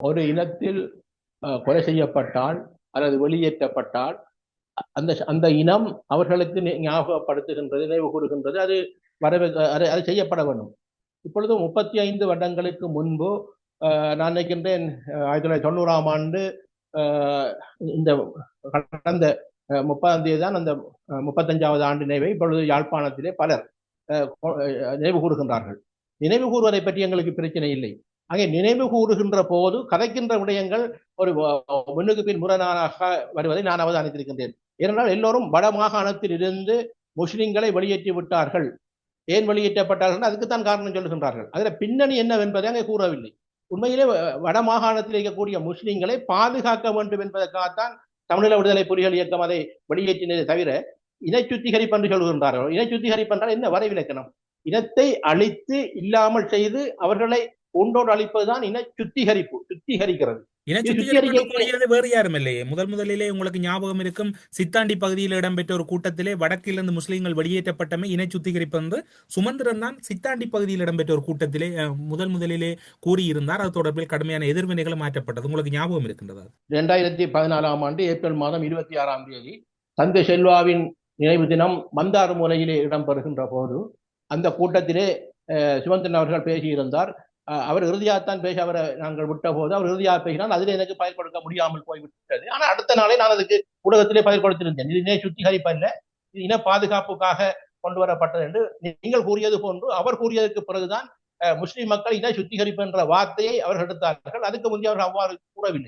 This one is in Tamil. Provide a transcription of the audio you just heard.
ஒரு இனத்தில் அஹ், கொலை செய்யப்பட்டால் அல்லது வெளியேற்றப்பட்டால் அந்த அந்த இனம் அவர்களுக்கு ஞாபகப்படுத்துகின்றது நினைவு கூறுகின்றது அது வரவே அது அது செய்யப்பட வேண்டும். இப்பொழுது முப்பத்தி ஐந்து வருடங்களுக்கு முன்பு நான் நினைக்கின்றேன் ஆயிரத்தி தொள்ளாயிரத்தி தொண்ணூறாம் ஆண்டு இந்த கடந்த முப்பதாம் தேதி தான் அந்த முப்பத்தஞ்சாவது ஆண்டு நினைவை இப்பொழுது யாழ்ப்பாணத்திலே பலர் அஹ், நினைவு கூறுகின்றார்கள் நினைவு கூறுவதை பற்றி எங்களுக்கு பிரச்சனை இல்லை. அங்கே நினைவு கூறுகின்ற போது கதைக்கின்ற விடயங்கள் ஒரு முன்னுக்கு பின் முரணாக வருவதை நான் அவதானித்திருக்கின்றேன் ஏனென்றால் எல்லோரும் வட மாகாணத்தில் இருந்து முஸ்லிம்களை வெளியேற்றி விட்டார்கள். ஏன் வெளியேற்றப்பட்டார்கள்? அதுக்குத்தான் காரணம் சொல்லுகின்றார்கள். அதில் பின்னணி என்னவென்பதை அங்கே கூறவில்லை. உண்மையிலே வடமாகாணத்தில் வட மாகாணத்தில் இருக்கக்கூடிய முஸ்லிம்களை பாதுகாக்க வேண்டும் என்பதற்காகத்தான் தமிழீழ விடுதலை புலிகள் இயக்கம் அதை வெளியேற்றினதை தவிர இன சுத்திகரிப்பு என்று சொல்கின்றார்கள். இன சுத்திகரிப்பு என்றால் என்ன? வரைவிலக்கணம். இனத்தை அழித்து இல்லாமல் செய்து அவர்களை ஒன்றோடு அழிப்பதுதான் இன சுத்திகரிப்பு சுத்திகரிக்கிறது. வேறு யாரும் இல்லையே முதல் முதலிலே உங்களுக்கு ஞாபகம் இருக்கும் சித்தாண்டி பகுதியில் இடம்பெற்ற ஒரு கூட்டத்திலே வடக்கிலிருந்து முஸ்லிம்கள் வெளியேற்றப்பட்டமை இன சுத்திகரிப்பு என்று சுமந்திரன் தான் சித்தாண்டி பகுதியில் இடம்பெற்ற ஒரு கூட்டத்திலே முதல் முதலிலே கூறியிருந்தார். அது தொடர்பில் கடுமையான எதிர்வினைகளும் மாற்றப்பட்டது. உங்களுக்கு ஞாபகம் இருக்கின்றதா? இரண்டாயிரத்தி பதினாலாம் ஆண்டு ஏப்ரல் மாதம் இருபத்தி ஆறாம் தேதி தந்தை செல்வாவின் நினைவு தினம் மந்தார் மூலையிலே இடம்பெறுகின்ற போது அந்த கூட்டத்திலே சிவந்தன் அவர்கள் பேசியிருந்தார். அவர் இறுதியாகத்தான் பேச அவரை நாங்கள் விட்ட போது அவர் இறுதியாக பேசினால் அதில் எனக்கு பயிர் கொடுக்க முடியாமல் போய்விட்டது. ஆனால் அடுத்த நாளே நான் அதுக்கு ஊடகத்திலே பயிர் கொடுத்திருந்தேன் இது இன சுத்திகரிப்பு அல்ல. இது இன பாதுகாப்புக்காக கொண்டு வரப்பட்டது என்று நீங்கள் கூறியது போன்று அவர் கூறியதற்கு பிறகுதான் அஹ், முஸ்லிம் மக்கள் இன சுத்திகரிப்பு என்ற வார்த்தையை அவர்கள் எடுத்தார்கள். அதுக்கு முந்தைய அவர்கள் அவ்வாறு கூறவில்லை.